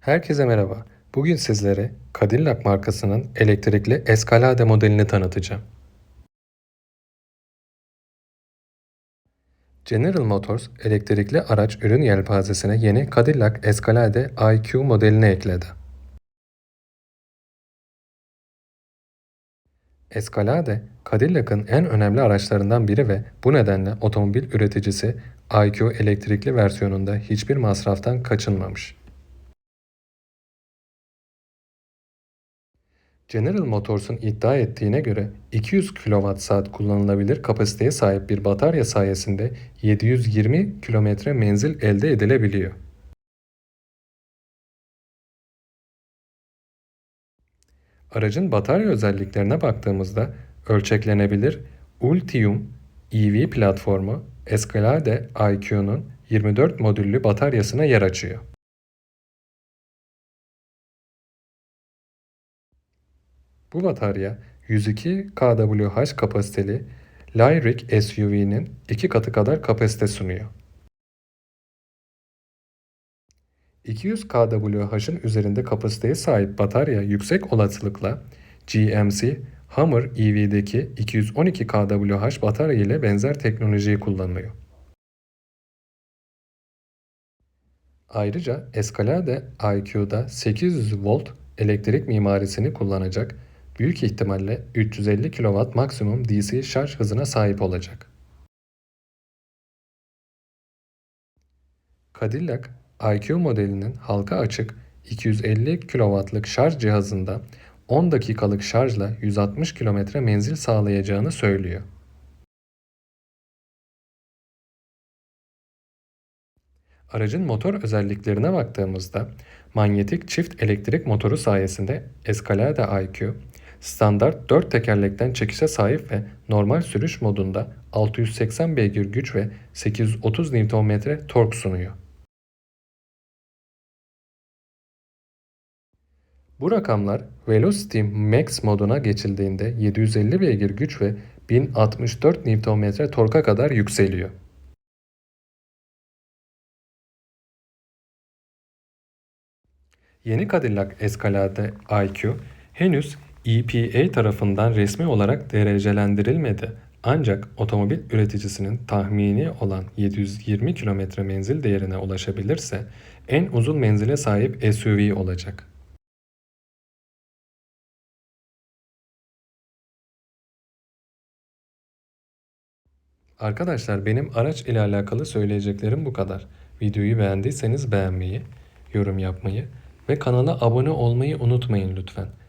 Herkese merhaba. Bugün sizlere Cadillac markasının elektrikli Escalade modelini tanıtacağım. General Motors elektrikli araç ürün yelpazesine yeni Cadillac Escalade IQ modelini ekledi. Escalade, Cadillac'ın en önemli araçlarından biri ve bu nedenle otomobil üreticisi IQ elektrikli versiyonunda hiçbir masraftan kaçınmamış. General Motors'un iddia ettiğine göre 200 kWh kullanılabilir kapasiteye sahip bir batarya sayesinde 720 kilometre menzil elde edilebiliyor. Aracın batarya özelliklerine baktığımızda ölçeklenebilir Ultium EV platformu Escalade IQ'nun 24 modüllü bataryasına yer açıyor. Bu batarya 102 kWh kapasiteli Lyric SUV'nin iki katı kadar kapasite sunuyor. 200 kWh'ın üzerinde kapasiteye sahip batarya yüksek olasılıkla GMC Hummer EV'deki 212 kWh batarya ile benzer teknolojiyi kullanıyor. Ayrıca Escalade IQ'da 800 volt elektrik mimarisini kullanacak büyük ihtimalle 350 kW maksimum DC şarj hızına sahip olacak. Cadillac IQ modelinin halka açık 250 kW'lık şarj cihazında 10 dakikalık şarjla 160 km menzil sağlayacağını söylüyor. Aracın motor özelliklerine baktığımızda manyetik çift elektrik motoru sayesinde Escalade IQ standart 4 tekerlekten çekişe sahip ve normal sürüş modunda 680 beygir güç ve 830 Nm tork sunuyor. Bu rakamlar Velocity Max moduna geçildiğinde 750 beygir güç ve 1064 Nm torka kadar yükseliyor. Yeni Cadillac Escalade IQ henüz EPA tarafından resmi olarak derecelendirilmedi. Ancak otomobil üreticisinin tahmini olan 720 km menzil değerine ulaşabilirse en uzun menzile sahip SUV olacak. Arkadaşlar benim araç ile alakalı söyleyeceklerim bu kadar. Videoyu beğendiyseniz beğenmeyi, yorum yapmayı ve kanala abone olmayı unutmayın lütfen.